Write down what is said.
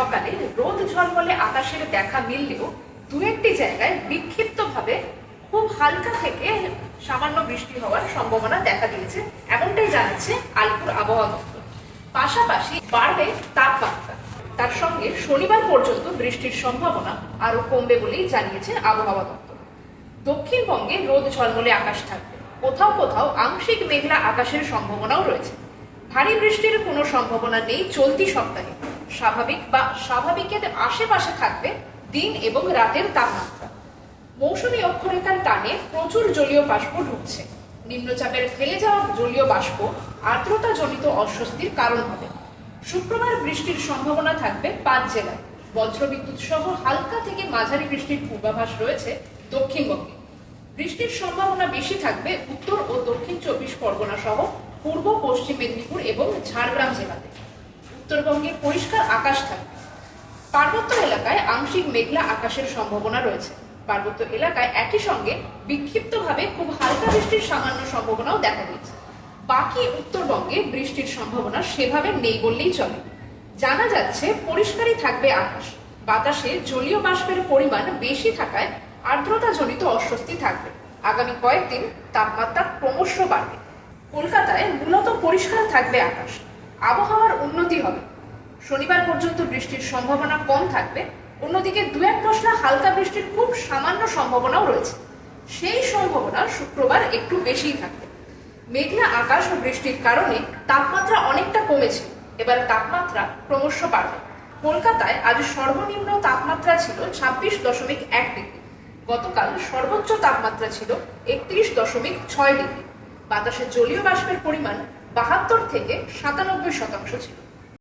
সকালে রোদ ঝলমলে আকাশের দেখা মিললেও দু একটি জায়গায় বিক্ষিপ্তভাবে খুব হালকা থেকে সামান্য বৃষ্টি হওয়ার সম্ভাবনা দেখা দিয়েছে, এমনটাই জানাচ্ছে আলিপুর আবহাওয়া দপ্তর। পাশাপাশি বাড়বে তাপমাত্রা। তার সঙ্গে শনিবার পর্যন্ত বৃষ্টির সম্ভাবনা আরও কমবে বলেই জানিয়েছে আবহাওয়া দপ্তর। দক্ষিণবঙ্গে রোদ ঝলমলে আকাশ থাকবে। কোথাও কোথাও আংশিক মেঘলা আকাশের সম্ভাবনাও রয়েছে। ভারী বৃষ্টির কোনো সম্ভাবনা নেই চলতি সপ্তাহে। স্বাভাবিক বা স্বাভাবিকের আশেপাশে থাকবে দিন এবং রাতের তাপমাত্রা। মৌসুমী অক্ষরেখার টানে প্রচুর জলীয় বাষ্প ঢুকছে। নিম্নচাপের ফেলে যাওয়া জলীয় বাষ্প আর্দ্রতাজনিত অস্বস্তির কারণ হবে। শুক্রবার বৃষ্টির সম্ভাবনা থাকবে পাঁচ জেলায়। বজ্রবিদ্যুৎ সহ হালকা থেকে মাঝারি বৃষ্টির পূর্বাভাস রয়েছে দক্ষিণবঙ্গে। বৃষ্টির সম্ভাবনা বেশি থাকবে উত্তর ও দক্ষিণ চব্বিশ পরগনা সহ পূর্ব, পশ্চিম মেদিনীপুর এবং ঝাড়গ্রাম জেলাতে। উত্তরবঙ্গে পরিষ্কার আকাশ থাকবে। পার্বত্য এলাকায় আংশিক মেঘলা আকাশের সম্ভাবনা রয়েছে। পার্বত্য এলাকায় একই সঙ্গে বিক্ষিপ্তভাবে খুব হালকা বৃষ্টির সামান্য সম্ভাবনাও দেখা দিয়েছে। বাকি উত্তরবঙ্গে বৃষ্টির সম্ভাবনা সেভাবে নেই বললেই চলে। জানা যাচ্ছে পরিষ্কারই থাকবে আকাশ। বাতাসে জলীয় বাষ্পের পরিমাণ বেশি থাকায় আর্দ্রতাজনিত অস্বস্তি থাকবে। আগামী কয়েকদিন তাপমাত্রা ক্রমশ বাড়বে। কলকাতায় মূলত পরিষ্কার থাকবে আকাশ। আবহাওয়ার উন্নতি হবে। শনিবার পর্যন্ত বৃষ্টির সম্ভাবনা কম থাকবে। অন্যদিকে দু এক পশলা হালকা বৃষ্টির খুব সামান্য সম্ভাবনাও রয়েছে। সেই সম্ভাবনা শুক্রবার একটু বেশিই থাকবে। মেঘলা আকাশ ও বৃষ্টির কারণে তাপমাত্রা অনেকটা কমেছে। এবার তাপমাত্রা ক্রমশ বাড়বে। কলকাতায় আজ সর্বনিম্ন তাপমাত্রা ছিল ছাব্বিশ দশমিক এক ডিগ্রি। গতকাল সর্বোচ্চ তাপমাত্রা ছিল একত্রিশ দশমিক ছয় ডিগ্রি। বাতাসে জলীয় বাষ্পের পরিমাণ বাহাত্তর থেকে সাতানব্বই শতাংশ ছিল।